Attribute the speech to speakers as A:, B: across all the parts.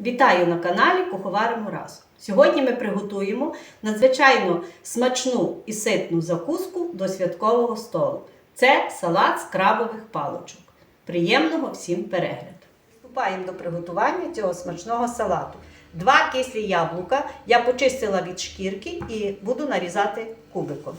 A: Вітаю на каналі Куховаримо разом. Сьогодні ми приготуємо надзвичайно смачну і ситну закуску до святкового столу. Це салат з крабових палочок. Приємного всім перегляду! Приступаємо до приготування цього смачного салату. Два кислі яблука я почистила від шкірки і буду нарізати кубиком.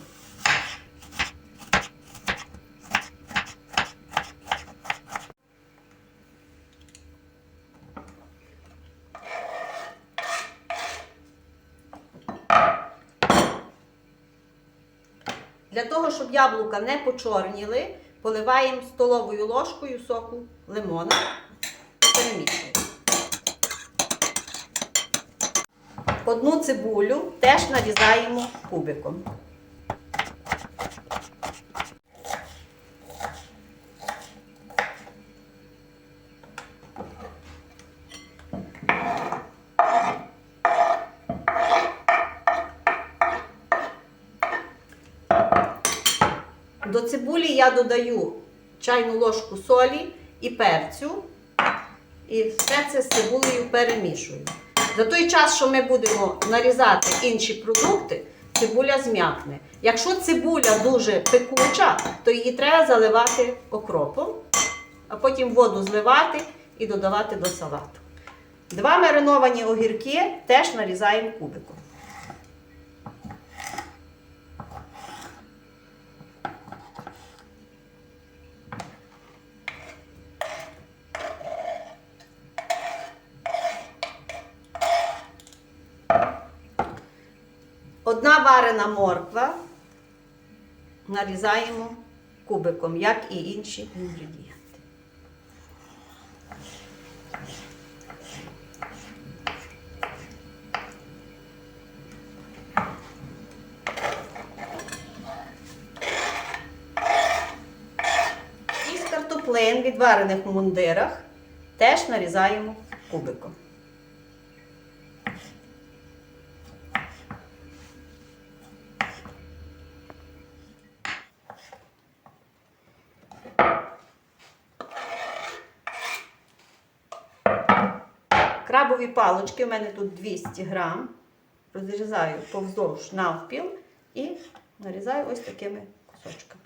A: Для того, щоб яблука не почорніли, поливаємо столовою ложкою соку лимона і перемішуємо. Одну цибулю теж нарізаємо кубиком. До цибулі я додаю чайну ложку солі і перцю. І все це з цибулею перемішую. За той час, що ми будемо нарізати інші продукти, цибуля зм'якне. Якщо цибуля дуже пекуча, то її треба заливати окропом, а потім воду зливати і додавати до салату. Два мариновані огірки теж нарізаємо кубиком. Одна варена морква нарізаємо кубиком, як і інші інгредієнти. Із картоплин, відварених у мундирах, теж нарізаємо кубиком. Крабові палочки, у мене тут 200 грам. Розрізаю повздовж навпіл і нарізаю ось такими кусочками.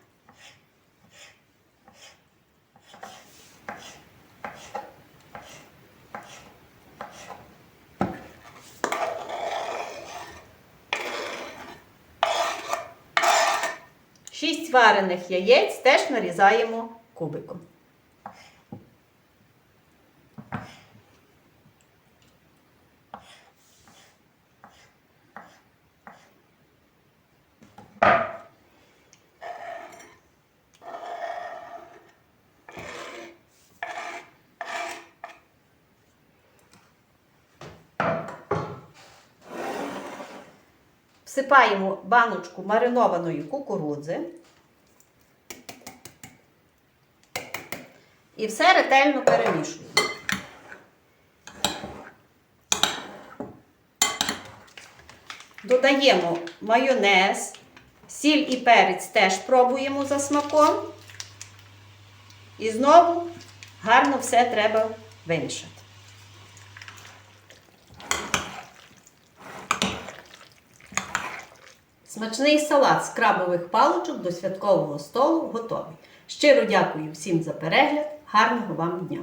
A: Шість варених яєць теж нарізаємо кубиком. Всипаємо баночку маринованої кукурудзи. І все ретельно перемішуємо. Додаємо майонез, сіль і перець теж пробуємо за смаком. І знову гарно все треба вимішати. Смачний салат з крабових паличок до святкового столу готовий. Щиро дякую всім за перегляд. Гарного вам дня!